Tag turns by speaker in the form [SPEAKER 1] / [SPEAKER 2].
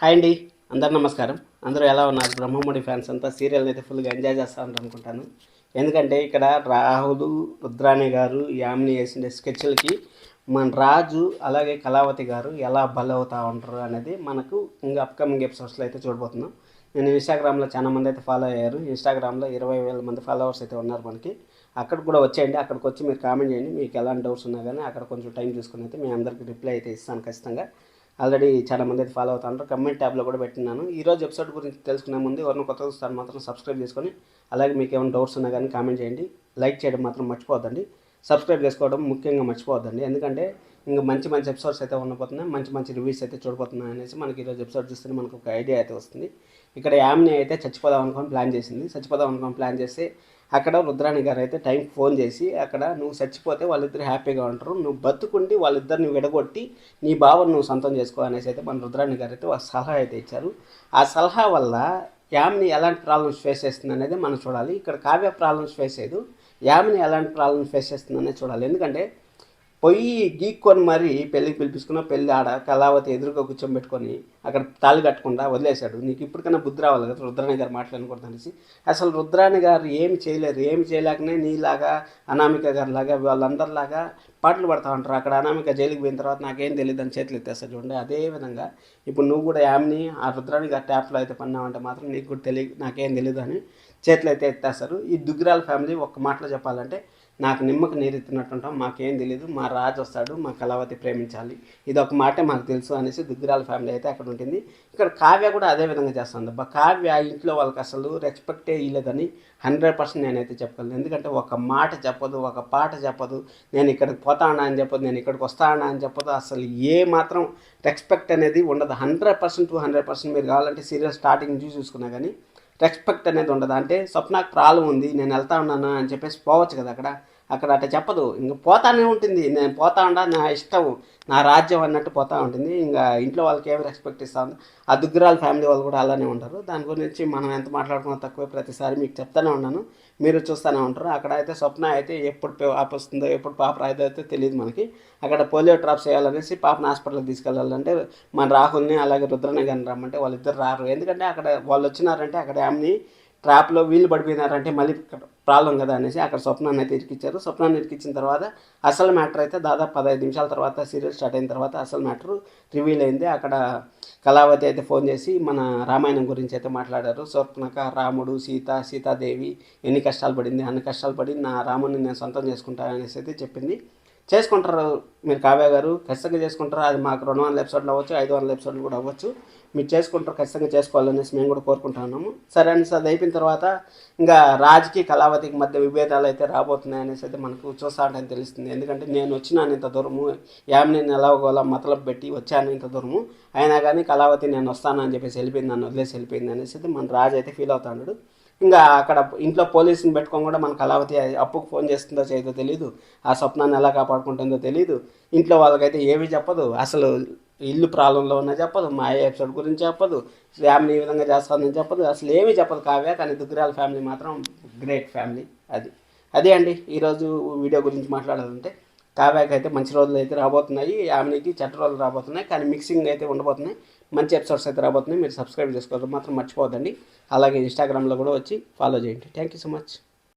[SPEAKER 1] Hi అండి అందరు నమస్కారం. అందరూ ఎలా ఉన్నారు? బ్రహ్మముడి ఫ్యాన్స్ అంతా సీరియల్ అయితే ఫుల్గా ఎంజాయ్ చేస్తారని అనుకుంటాను. ఎందుకంటే ఇక్కడ రాహుల్ రుద్రాణి గారు యామిని వేసిన స్కెచ్లకి మన రాజు అలాగే కళావతి గారు ఎలా బలవుతా ఉంటారు అనేది మనకు ఇంకా అప్కమింగ్ ఎపిసోడ్స్లో అయితే చూడబోతున్నాం. నేను ఇన్స్టాగ్రామ్లో చాలా మంది అయితే ఫాలో అయ్యారు. ఇన్స్టాగ్రామ్లో ఇరవై వేల మంది ఫాలోవర్స్ అయితే ఉన్నారు మనకి. అక్కడ కూడా వచ్చేయండి అక్కడికి వచ్చి మీరు కామెంట్ చేయండి. మీకు ఎలాంటి డౌట్స్ ఉన్నా కానీ అక్కడ కొంచెం టైం తీసుకుని అయితే మీ అందరికీ రిప్లై అయితే ఇస్తాను ఖచ్చితంగా. ఆల్రెడీ చాలా మంది అయితే ఫాలో ఉంటారు కమెంట్ ట్యాబ్లో కూడా పెట్టినాను ఈ రోజు ఎపిసోడ్ గురించి తెలుసుకునే ముందు ఎవరిని కొత్త వస్తారు మాత్రం సబ్స్క్రైబ్ చేసుకొని అలాగే మీకు ఏమైనా డౌట్స్ ఉన్నా కానీ కామెంట్ చేయండి. లైక్ చేయడం మాత్రం మర్చిపోవద్దండి. సబ్స్క్రైబ్ చేసుకోవడం ముఖ్యంగా మర్చిపోవద్దండి. ఎందుకంటే ఇంకా మంచి మంచి ఎపిసోడ్స్ అయితే ఉండబోతున్నాయి. మంచి మంచి రివ్యూస్ అయితే చూడబోతున్నాయి అనేసి మనకి ఈరోజు ఎపిసోడ్ చూస్తే మనకు ఒక ఐడియా అయితే వస్తుంది. ఇక్కడ యామ్ని అయితే చచ్చిపోదాం అనుకొని ప్లాన్ చేసింది. చచ్చిపోదాం అనుకొని ప్లాన్ చేస్తే అక్కడ రుద్రాణి గారు అయితే టైం ఫోన్ చేసి అక్కడ నువ్వు చచ్చిపోతే వాళ్ళిద్దరు హ్యాపీగా ఉంటారు. నువ్వు బతుకుండి వాళ్ళిద్దరిని విడగొట్టి నీ భావం నువ్వు సొంతం చేసుకో అనేసి అయితే మన రుద్రాణి గారు అయితే ఒక సలహా అయితే ఇచ్చారు. ఆ సలహా వల్ల యామ్ని ఎలాంటి ప్రాబ్లమ్స్ ఫేస్ చేస్తుంది అనేది మనం చూడాలి. ఇక్కడ కావ్య ప్రాబ్లమ్స్ ఫేస్ చేయదు. యామిని ఎలాంటి ప్రాబ్లమ్స్ ఫేస్ చేస్తుంది అనేది చూడాలి. ఎందుకంటే పోయి గీక్కొని మరి పెళ్ళికి పిలిపించుకున్న పెళ్ళి ఆడ కళావతి ఎదురుగా కూర్చోబెట్టుకొని అక్కడ తాళి కట్టకుండా వదిలేశాడు. నీకు ఇప్పటికైనా బుద్ధి రావాలి కదా రుద్రాణి గారు మాట్లాడకూడదు అనేసి. అసలు రుద్రాణి గారు ఏమి చేయలేరు. ఏమి చేయలేకనే నీలాగా అనామిక గారు లాగా వాళ్ళందరిలాగా పాటలు పడతా ఉంటారు. అక్కడ అనామిక జైలుకి పోయిన తర్వాత నాకేం తెలియదు అని చేతులు ఎత్తేస్తారు చూడండి. అదే విధంగా ఇప్పుడు నువ్వు కూడా యామ్ని ఆ రుద్రాణి గారు ట్యాప్లో అయితే పన్నావంటే మాత్రం నీకు కూడా తెలియ నాకేం తెలియదు అని చేతులు అయితే ఎత్తేస్తారు. ఈ దుగ్గిరాల ఫ్యామిలీ ఒక్క మాటలో చెప్పాలంటే నాకు నిమ్మకు నీరెత్తినట్టుంటాం మాకేం తెలియదు మా రాజు వస్తాడు మా కళావతి ప్రేమించాలి. ఇది ఒక మాటే మాకు తెలుసు అనేసి దుగ్గిరాల ఫ్యామిలీ అయితే అక్కడ ఉంటుంది. ఇక్కడ కావ్య కూడా అదే విధంగా చేస్తుంది. అబ్బా కావ్య ఇంట్లో వాళ్ళకి అసలు రెస్పెక్టే ఇవ్వలేదని హండ్రెడ్ పర్సెంట్ నేనైతే చెప్పగలను. ఎందుకంటే ఒక మాట చెప్పదు ఒక పాట చెప్పదు నేను ఇక్కడికి పోతానా అని చెప్పదు నేను ఇక్కడికి వస్తానా అని చెప్పదు. అసలు ఏ మాత్రం రెస్పెక్ట్ అనేది ఉండదు. Hundred percent two hundred percent మీరు కావాలంటే సీరియల్ స్టార్టింగ్ చూసి చూసుకున్నా కానీ రెస్పెక్ట్ అనేది ఉండదు. అంటే స్వప్నకు ప్రాబ్లం ఉంది నేను వెళ్తా ఉన్నాను అని చెప్పేసి పోవచ్చు కదా అక్కడ. అక్కడ అట్లా చెప్పదు. ఇంక పోతానే ఉంటుంది. నేను పోతా ఉండా నా ఇష్టం. నా రాజ్యం అన్నట్టు పోతా ఉంటుంది. ఇంకా ఇంట్లో వాళ్ళకి ఏమి రెస్పెక్ట్ ఇస్తా? ఉంది ఆ దుగ్గురాల ఫ్యామిలీ వాళ్ళు కూడా అలానే ఉంటారు. దాని గురించి మనం ఎంత మాట్లాడుకున్నా తక్కువే ప్రతిసారి మీకు చెప్తానే ఉన్నాను. మీరు చూస్తూనే ఉంటారు. అక్కడ అయితే స్వప్న అయితే ఎప్పుడు పాప వస్తుందో ఎప్పుడు పాప రాయిదో అయితే తెలియదు మనకి. అక్కడ పోలియో డ్రాప్స్ చేయాలనేసి పాపను హాస్పిటల్కి తీసుకెళ్ళాలంటే మన రాహుల్ని అలాగే రుద్రని కానీ రమ్మంటే వాళ్ళిద్దరు రారు. ఎందుకంటే అక్కడ వాళ్ళు వచ్చినారంటే అక్కడ ఆమెని ట్రాప్లో వీళ్ళు పడిపోయినారంటే మళ్ళీ ప్రాబ్లం కదా అనేసి అక్కడ స్వప్నాన్ని అయితే ఇరికిచ్చారు. స్వప్నాన్ని ఇరికిచ్చిన తర్వాత అసలు మ్యాటర్ అయితే దాదాపు పదహైదు నిమిషాల తర్వాత సీరియల్ స్టార్ట్ అయిన తర్వాత అసలు మ్యాటర్ రివీల్ అయింది. అక్కడ కళావతి అయితే ఫోన్ చేసి మన రామాయణం గురించి అయితే మాట్లాడారు. స్వప్నక రాముడు సీత సీతాదేవి ఎన్ని కష్టాలు పడింది అన్ని కష్టాలు పడి నా రాముడిని నేను సొంతం చేసుకుంటాను అనేసి అయితే చెప్పింది. చేసుకుంటారు మీరు కావ్య గారు. ఖచ్చితంగా చేసుకుంటారు. అది మాకు రెండు వందల ఎపిసోడ్లు అవ్వచ్చు ఐదు వందల ఎపిసోడ్లు కూడా అవ్వచ్చు. మీరు చేసుకుంటారు ఖచ్చితంగా చేసుకోవాలనేసి మేము కూడా కోరుకుంటున్నాము సరే అనేసి అది అయిపోయిన తర్వాత ఇంకా రాజ్కి కళావతికి మధ్య విభేదాలు అయితే రాబోతున్నాయి అనేసి అయితే మనకు చూస్తాంటని తెలుస్తుంది. ఎందుకంటే నేను వచ్చినాను ఇంత దూరము. యామిని ఎలాగోలా మతలబు పెట్టి వచ్చాను ఇంత దూరము. అయినా కానీ కళావతి నేను వస్తాను అని చెప్పేసి వెళ్ళిపోయింది నన్ను వదిలేసి వెళ్ళిపోయింది అనేసి అయితే మన రాజు అయితే ఫీల్ అవుతాడు ఇంకా అక్కడ ఇంట్లో పోలీసుని పెట్టుకొని కూడా మనకు కళావతి అప్పుకు ఫోన్ చేస్తుందో చేయదో తెలియదు ఆ స్వప్నాన్ని ఎలా కాపాడుకుంటుందో తెలియదు ఇంట్లో వాళ్ళకైతే ఏమీ చెప్పదు. అసలు ఇల్లు ప్రాబ్లంలో ఉన్నా చెప్పదు. మా ఎపిసోడ్ గురించి చెప్పదు. ఫ్యామిలీ ఈ విధంగా చేస్తుందని చెప్పదు. అసలు ఏమీ చెప్పదు కావ్య. కానీ దుగ్గరాల ఫ్యామిలీ మాత్రం గ్రేట్ ఫ్యామిలీ అది. అదే అండి. ఈరోజు వీడియో గురించి మాట్లాడాలంటే కావ్యాకి అయితే మంచి రోజులు అయితే రాబోతున్నాయి. ఆమెకి చెడ్డ రోజులు రాబోతున్నాయి. కానీ మిక్సింగ్ అయితే ఉండబోతున్నాయి. మంచి ఎపిసోడ్స్ అయితే రాబోతున్నాయి. మీరు సబ్స్క్రైబ్ చేసుకోవడం మాత్రం మర్చిపోవద్దండి. అలాగే ఇన్స్టాగ్రామ్లో కూడా వచ్చి ఫాలో చేయండి. Thank you so much